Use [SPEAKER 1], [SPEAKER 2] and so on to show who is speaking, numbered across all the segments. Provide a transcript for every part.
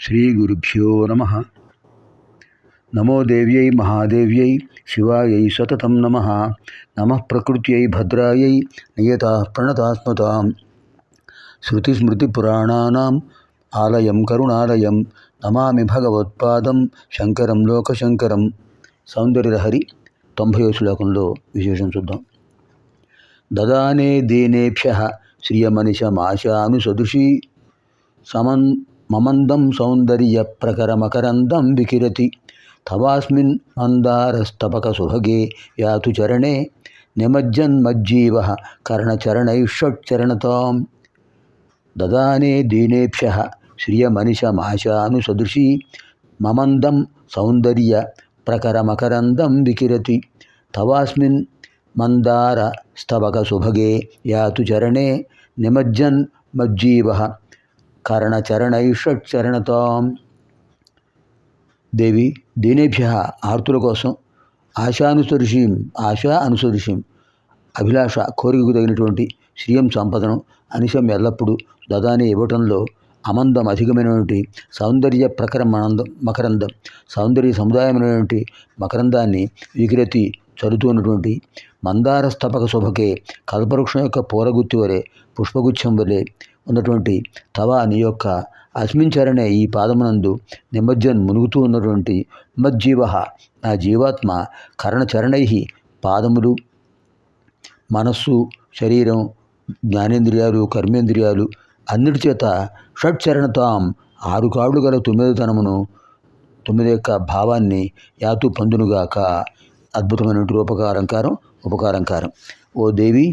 [SPEAKER 1] శ్రీగురుభ్యో నమ నమో దేవ్యై మహాదేవ్యై శివాయై సతతం నమ నమ ప్రకృత్యై భద్రాయై నియత ప్రణతాత్మతాం శృతిస్మృతిపురాణానాం ఆలయం కరుణాలయం నమామి భగవత్పాదం శంకరం లోకశంకరం సౌందర్యహరి తొంభై శ్లోకంలో విశేషం చూద్దాం దదానే దీనేభ్య శ్రియమనిషమాశాను సదృశీ సమన్ మమందం సౌందర్య ప్రకరమకరందం వికిరతి తవాస్మిన్ మందారస్తపక సుభగే యాతు చరణే నిమజ్జన్మజ్జీవ కర్ణచరణైషట్చరణతాం దదానే దీనేభ్య శ్రియమనిషమాశాను సదృశీ మమందం సౌందర్య ప్రకరమకరందం వికిరతి తవాస్మిన్ మందార స్తవక సుభగే యాతు చరణే నిమజ్జన్ మజ్జీవ కర్ణచరణైషట్చరణతాం దేవి దీనేభ్య ఆర్తుల కోసం ఆశానుసదృశీం ఆశా అనుసదృశీం అభిలాష కోరికకు తగినటువంటి శ్రీయం సంపదను అనిశం ఎల్లప్పుడూ దదాని ఇవ్వటంలో అమందం అధికమైనటువంటి సౌందర్య ప్రకరమానందం మకరందం సౌందర్య సముదాయమైనటువంటి మకరందాన్ని వికిరతి చదువుతున్నటువంటి మందార స్తపక శుభకే కల్పవృక్షం యొక్క పూలగుత్తి వలె పుష్పగుచ్చం వలె ఉన్నటువంటి తవ నీ యొక్క అస్మించరణే ఈ పాదమునందు నిమజ్జన్ మునుగుతూ ఉన్నటువంటి మజ్జీవ నా జీవాత్మ కరణచరణై పాదములు. మనస్సు శరీరం జ్ఞానేంద్రియాలు కర్మేంద్రియాలు అన్నిటి చేత షట్చరణతాం ఆరు కాళ్ళు గల తొమ్మిదితనమును తొమ్మిది యొక్క భావాన్ని యాతు పొందునుగాక. అద్భుతమైనటువంటి రూపకారంకారం ఉపకారంకారం. ఓ దేవి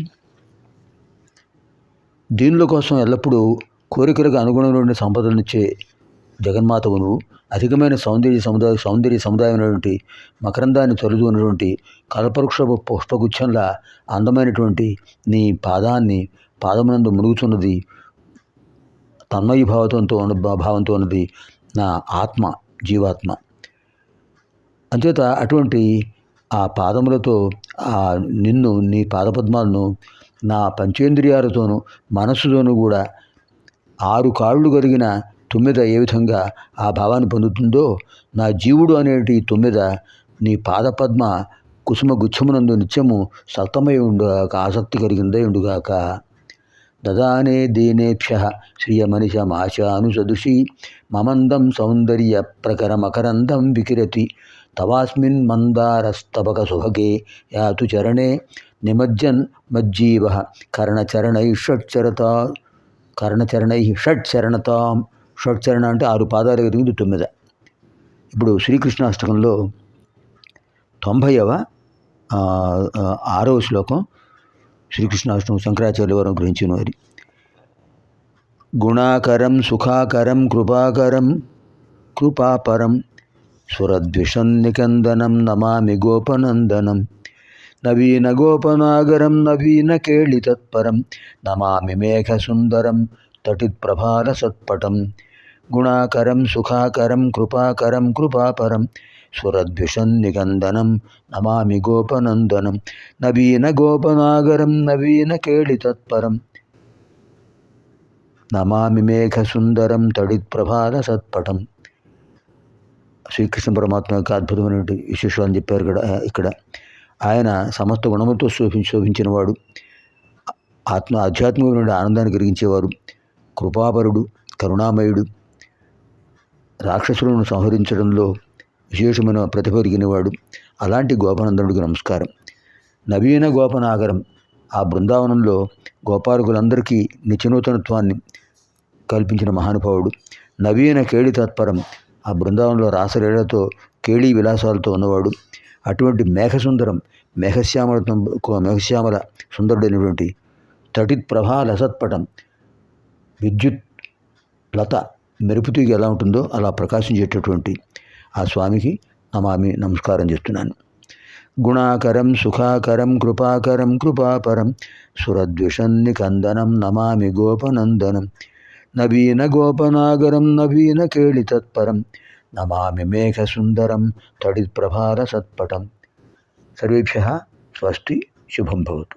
[SPEAKER 1] దీనుల కోసం ఎల్లప్పుడూ కోరికలకు అనుగుణమైన సంపదలనిచ్చే జగన్మాతవు నువ్వు అధికమైన సౌందర్య సముదాయ సౌందర్య సముదాయమైనటువంటి మకరందాన్ని తొలుతున్నటువంటి కల్పవృక్ష పుష్పగుచ్చంలా అందమైనటువంటి నీ పాదాన్ని పాదమునందు మునుగుతున్నది తన్మయ భావంతో ఉన్న భావంతో ఉన్నది నా ఆత్మ జీవాత్మ. అంచేత అటువంటి ఆ పాదములతో ఆ నిన్ను నీ పాదపద్మాలను నా పంచేంద్రియాలతోనూ మనస్సుతోనూ కూడా ఆరు కాళ్ళు కలిగిన తొమ్మిద ఏ విధంగా ఆ భావాన్ని పొందుతుందో నా జీవుడు అనేటి తొమ్మిద నీ పాదపద్మ కుసుమ గుచ్చమునందు నిత్యము సతమై ఉండుగాక ఆసక్తి కలిగిందే ఉండుగాక. దదానే దీనేభ్య శ్రియమనిషమాశాను సదృశీ మమందం సౌందర్య ప్రకరమకరందం వికిరతి తవాస్మిన్ మందారస్తబక సుభగే యాతు చరణే నిమజ్జన్ మజ్జీవ కర్ణచరణై షట్చరత కర్ణచరణై షట్చరణతాం. షట్చరణ అంటే ఆరు పాదాలు ఎదిగింది తొమ్మిద. ఇప్పుడు శ్రీకృష్ణాష్టకంలో తొంభైవ ఆరవ శ్లోకం శ్రీకృష్ణాష్టం శంకరాచార్య వారు గ్రహించిన వారి. గుణాకరం సుఖాకరం కృపాకరం కృపాపరం సురద్విషం నికందనం నమామి గోపనందనం నవీన గోపనాగరం నవీన కేళి తత్పరం నమామి మేఘసుందరం తటిత్ప్రభాల సత్పటం గుణాకరం సుఖాకరం కృపాకరం కృపాపరం సురద్విషం నికందనం నమామి గోపనందనం నవీన గోపనాగరం నవీన కేళి తత్పరం నమామి మేఘసుందరం తడిత్ప్రభాల సత్పటం శ్రీకృష్ణ పరమాత్మ యొక్క అద్భుతమైనటువంటి విశేషం అని చెప్పారు ఇక్కడ ఇక్కడ. ఆయన సమస్త గుణములతో శోభించి శోభించినవాడు. ఆత్మ ఆధ్యాత్మికమైన ఆనందాన్ని కలిగించేవారు. కృపాపరుడు కరుణామయుడు. రాక్షసులను సంహరించడంలో విశేషమైన ప్రతిభ కలిగినవాడు. అలాంటి గోపానందనుడికి నమస్కారం. నవీన గోపనాగరం. ఆ బృందావనంలో గోపాలకులందరికీ నిత్యనూతనత్వాన్ని కల్పించిన మహానుభావుడు. నవీన కేడి తత్పరం ఆ బృందావనంలో రాసలీలతో కేళీ విలాసాలతో ఉన్నవాడు. అటువంటి మేఘసుందరం మేఘశ్యామల మేఘశ్యామల సుందరుడైనటువంటి తటిత్ ప్రభా లసత్పటం విద్యుత్ లత మెరుపుతీగి ఎలా ఉంటుందో అలా ప్రకాశించేటటువంటి ఆ స్వామికి నమామి నమస్కారం చేస్తున్నాను. గుణాకరం సుఖాకరం కృపాకరం కృపాపరం సురద్విషన్ని కందనం నమామి గోపనందనం. నవీన గోపనాగరం నవీన కేళి తత్పరం నమామి మేఘసుందరం తడిత్ప్రభార సత్పటం. సర్వేభ్య స్వస్తి శుభం భవతు.